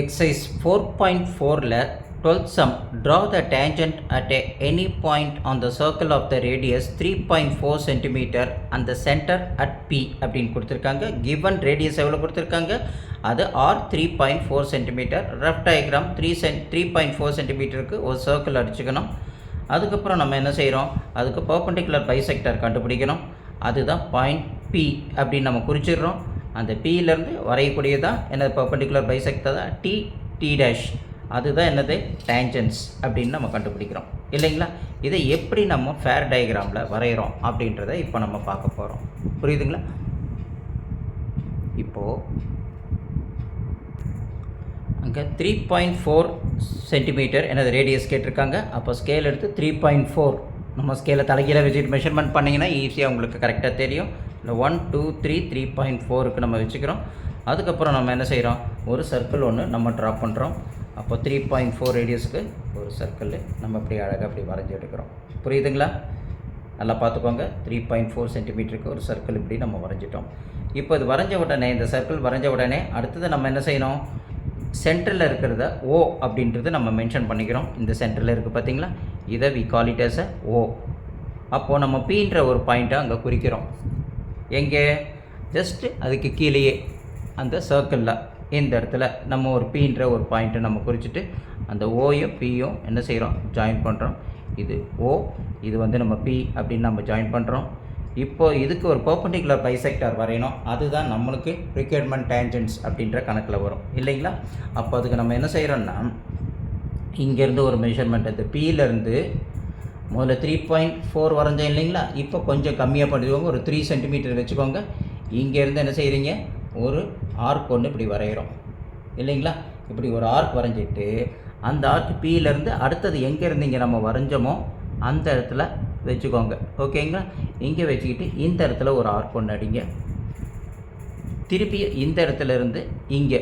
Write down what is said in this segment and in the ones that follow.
Exercise four point ஃபோரில் twelfth sum draw the tangent at a any point on the circle of the radius three point four centimetre அந்த centre at B அப்படின்னு கொடுத்துருக்காங்க. Given radius எவ்வளோ கொடுத்துருக்காங்க? அது R three point four centimetre rough diagram three Sen three point four சென்டிமீட்டருக்கு ஒரு circle அடிச்சுக்கணும். அதுக்கப்புறம் நம்ம என்ன செய்கிறோம் அதுக்கு பர்பண்டிகுலர் பைசெக்டர் கண்டுபிடிக்கணும். அதுதான் பாயிண்ட் பி அப்படின்னு நம்ம குறிச்சிடுறோம். அந்த பியிலேருந்து வரையக்கூடியதான் என்னது பர்பண்டிகுலர் பைசெக்டர் தான் டி டி டேஷ் அதுதான் என்னது? டேஞ்சன்ஸ் அப்படின்னு நம்ம கண்டுபிடிக்கிறோம். இல்லைங்களா? இதை எப்படி நம்ம ஃபேர் டயக்ராமில் வரைகிறோம் அப்படின்றத இப்போ நம்ம பார்க்க போகிறோம் புரியுதுங்களா? இப்போது அங்கே த்ரீ பாயிண்ட் ஃபோர் சென்டிமீட்டர் எனது ரேடியஸ் கேட்டிருக்காங்க. அப்போ ஸ்கேல் எடுத்து த்ரீ பாயிண்ட் ஃபோர் நம்ம ஸ்கேலை தலைகீழ வச்சுட்டு மெஷர்மெண்ட் பண்ணிங்கன்னா ஈஸியாக உங்களுக்கு கரெக்டாக தெரியும். இந்த one two three three point ஃபோருக்கு நம்ம வச்சுக்கிறோம். அதுக்கப்புறம் நம்ம என்ன செய்கிறோம் ஒரு சர்க்கிள் ஒன்று நம்ம ட்ரா பண்ணுறோம் அப்போ த்ரீ பாயிண்ட் ஃபோர் ரேடியஸ்க்கு ஒரு சர்க்கிள் நம்ம இப்படி அழகாக அப்படி வரைஞ்சி எடுக்கிறோம். புரியுதுங்களா? நல்லா பார்த்துக்கோங்க. த்ரீ பாயிண்ட் ஃபோர் சென்டிமீட்டருக்கு ஒரு சர்க்கிள் இப்படி நம்ம வரைஞ்சிட்டோம். இப்போ இது வரைஞ்ச உடனே இந்த சர்க்கிள் வரைஞ்ச உடனே அடுத்தது நம்ம என்ன செய்யணும்? சென்டரில் இருக்கிறத ஓ அப்படின்றது நம்ம மென்ஷன் பண்ணிக்கிறோம். இந்த சென்டரில் இருக்குது பார்த்தீங்களா? இதை வி கால் இட் ஓ அப்போது நம்ம பீன்ற ஒரு பாயிண்ட்டை அங்கே குறிக்கிறோம். எங்கே? ஜஸ்ட்டு அதுக்கு கீழேயே அந்த சர்க்கிளில் இந்த இடத்துல நம்ம ஒரு பீன்ற ஒரு பாயிண்ட்டை நம்ம குறிச்சிட்டு அந்த ஓயும் பியும் என்ன செய்கிறோம் ஜாயின் பண்ணுறோம் இது ஓ இது வந்து நம்ம பி அப்படின்னு நம்ம ஜாயின் பண்ணுறோம் இப்போ இதுக்கு ஒரு பர்பண்டிகுலர் பைசெக்டார் வரையணும். அதுதான் நம்மளுக்கு ரிக்யர்மெண்ட் டேஞ்சன்ஸ் அப்படின்ற கணக்கில் வரும். இல்லைங்களா? அப்போ அதுக்கு நம்ம என்ன செய்கிறோன்னா இங்கேருந்து ஒரு மெஷர்மெண்ட் அது பியிலேருந்து முதல்ல த்ரீ பாயிண்ட் ஃபோர் வரைஞ்சேன் இல்லைங்களா? இப்போ கொஞ்சம் கம்மியாக பண்ணிக்கோங்க ஒரு த்ரீ சென்டிமீட்டர் வச்சுக்கோங்க. இங்கேருந்து என்ன செய்கிறீங்க ஒரு ஆர்க் ஒன்று இப்படி வரைகிறோம் இல்லைங்களா? இப்படி ஒரு ஆர்க் வரைஞ்சிட்டு அந்த ஆர்க் பியிலேருந்து அடுத்தது எங்கேருந்து இங்கே நம்ம வரைஞ்சோமோ அந்த இடத்துல வச்சுக்கோங்க. ஓகேங்களா? இங்கே வச்சுக்கிட்டு இந்த இடத்துல ஒரு ஆர்க் ஒன்று அடிங்க. திருப்பி இந்த இடத்துல இருந்து இங்கே.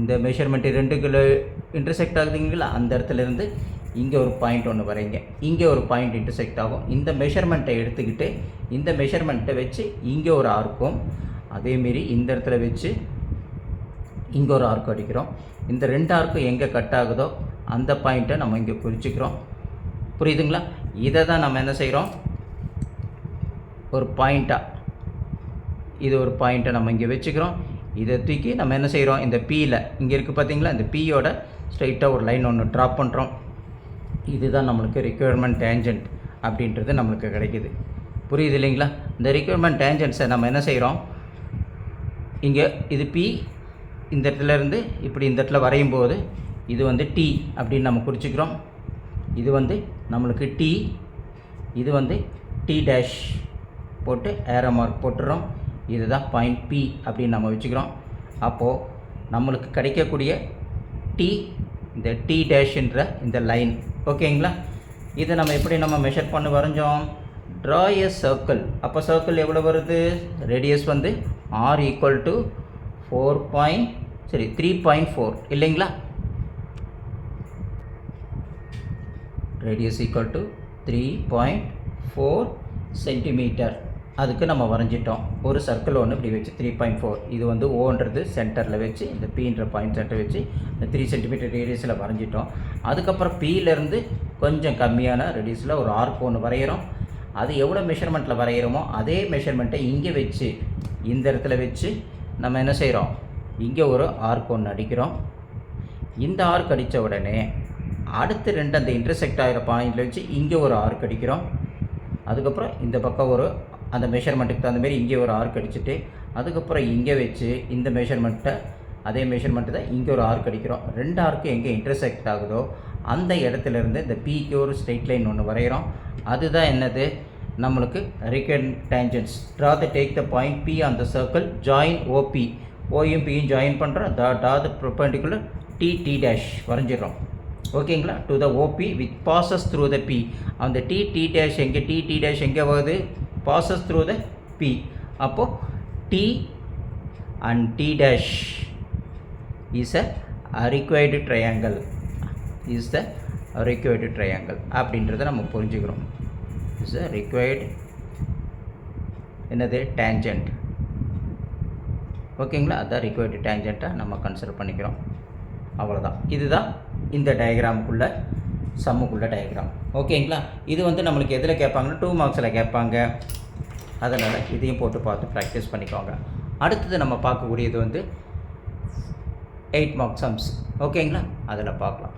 இந்த மெஷர்மெண்ட்டு ரெண்டு கிலோ இன்டர்செக்ட் ஆகுதுங்களா? அந்த இடத்துல இருந்து இங்கே ஒரு பாயிண்ட் ஒன்று வரைங்க இங்கே ஒரு பாயிண்ட் இன்டர்செக்ட் ஆகும். இந்த மெஷர்மெண்ட்டை எடுத்துக்கிட்டு இந்த மெஷர்மெண்ட்டை வச்சு இங்கே ஒரு ஆர்க்கும் அதேமாரி இந்த இடத்துல வச்சு இங்கே ஒரு ஆர்க் அடிக்கிறோம். இந்த ரெண்டு ஆர்க்கும் எங்கே கட் ஆகுதோ அந்த பாயிண்ட்டை நம்ம இங்கே குறிச்சிக்கிறோம் புரியுதுங்களா? இதை தான் நம்ம என்ன செய்கிறோம் ஒரு பாயிண்ட்டாக இது ஒரு பாயிண்ட்டை நம்ம இங்கே வச்சுக்கிறோம். இதை தூக்கி நம்ம என்ன செய்கிறோம் இந்த பியில் இங்கே இருக்குது பார்த்தீங்களா இந்த பியோட ஸ்ட்ரைட்டாக ஒரு லைன் ஒன்று ட்ராப் பண்ணுறோம் இதுதான் நம்மளுக்கு ரிக்குயர்மெண்ட் டேஞ்சன்ட் அப்படின்றது நம்மளுக்கு கிடைக்குது. புரியுது இல்லைங்களா? இந்த ரிக்குயர்மெண்ட் டேஞ்சன்ஸை நம்ம என்ன செய்கிறோம் இங்கே இது பி இந்த இடத்துல இருந்து இப்படி இந்த இடத்துல வரையும் போது இது வந்து டி அப்படின்னு நம்ம குறிச்சிக்கிறோம். இது வந்து நம்மளுக்கு டி இது வந்து டி டேஷ் போட்டு ஏரோ மார்க் போட்டுறோம். இதுதான் பாயிண்ட் பி அப்படின்னு நம்ம வச்சுக்கிறோம். அப்போது நம்மளுக்கு கிடைக்கக்கூடிய டி இந்த டி டேஷ்ன்ற இந்த லைன் ஓகேங்களா? இதை நம்ம எப்படி நம்ம மெஷர் பண்ணி வரைஞ்சோம்? ட்ரா எ சர்க்கிள் அப்போ சர்க்கிள் எவ்வளோ வருது? ரேடியஸ் வந்து R equal to four point சரி த்ரீ பாயிண்ட் ஃபோர் இல்லைங்களா? Radius equal to three point four centimetre அதுக்கு நம்ம வரைஞ்சிட்டோம். ஒரு சர்க்கிள் ஒன்று இப்படி வச்சு த்ரீ பாயிண்ட் ஃபோர் இது வந்து ஓன்றது சென்டரில் வச்சு இந்த பீன்ற பாயிண்ட் சென்டர் வச்சு இந்த த்ரீ சென்டிமீட்டர் ரேடியஸில் வரைஞ்சிட்டோம். அதுக்கப்புறம் பீலேருந்து கொஞ்சம் கம்மியான ரேடியஸில் ஒரு ஆர்க் ஒன்று வரைகிறோம் அது எவ்வளோ மெஷர்மெண்ட்டில் வரைகிறோமோ அதே மெஷர்மெண்ட்டை இங்கே வச்சு இந்த இடத்துல வச்சு நம்ம என்ன செய்கிறோம் இங்கே ஒரு ஆர்க் ஒன்று அடிக்கிறோம். இந்த ஆர்க் அடித்த உடனே அடுத்து ரெண்டு அந்த இன்டர்செக்ட் ஆகிற பாயிண்டில் வச்சு இங்கே ஒரு ஆர்க் அடிக்கிறோம். அதுக்கப்புறம் இந்த பக்கம் ஒரு அந்த மெஷர்மெண்ட்டுக்கு தகுந்த மாதிரி இங்கே ஒரு ஆர்க் அடிச்சுட்டு அதுக்கப்புறம் இங்கே வச்சு இந்த மெஷர்மெண்ட்டை அதே மெஷர்மெண்ட்டு தான் இங்கே ஒரு ஆர்க் அடிக்கிறோம். ரெண்டு ஆர்க்கு எங்கே இன்டர்செக்ட் ஆகுதோ அந்த இடத்துல இருந்து இந்த பிக்கு ஒரு ஸ்ட்ரெயிட் லைன் ஒன்று வரைகிறோம். அதுதான் என்னது? நம்மளுக்கு ரிகன் tangents draw the take the point P on the circle join OP ஓயும் பியும் ஜாயின் பண்ணுறோம் த டா the perpendicular T T dash வரைஞ்சிடுறோம். ஓகேங்களா? To the OP with passes through the P அந்த டி டி டேஷ் எங்கே? டி டி டேஷ் எங்கே வருது passes through the B அப்போது T and T dash is a required triangle is the required triangle அப்படின்றத நம்ம புரிஞ்சுக்கிறோம். Is a required என்னது? Tangent ஓகேங்களா அதான் ரிக்வயர்டு டேஞ்சண்ட்டாக நம்ம கன்சிடர் பண்ணிக்கிறோம். அவ்வளோதான் இதுதான் இந்த டயக்ராமுக்குள்ளே சம்முக்குள்ள டயக்ராம் ஓகேங்களா இது வந்து நம்மளுக்கு எதில் கேட்பாங்கன்னா டூ மார்க்ஸில் கேட்பாங்க. அதனால் இதையும் போட்டு பார்த்து ப்ராக்டிஸ் பண்ணிக்கோங்க. அடுத்தது நம்ம பார்க்கக்கூடியது வந்து எயிட் மார்க் சம்ஸ் ஓகேங்களா அதில் பார்க்கலாம்.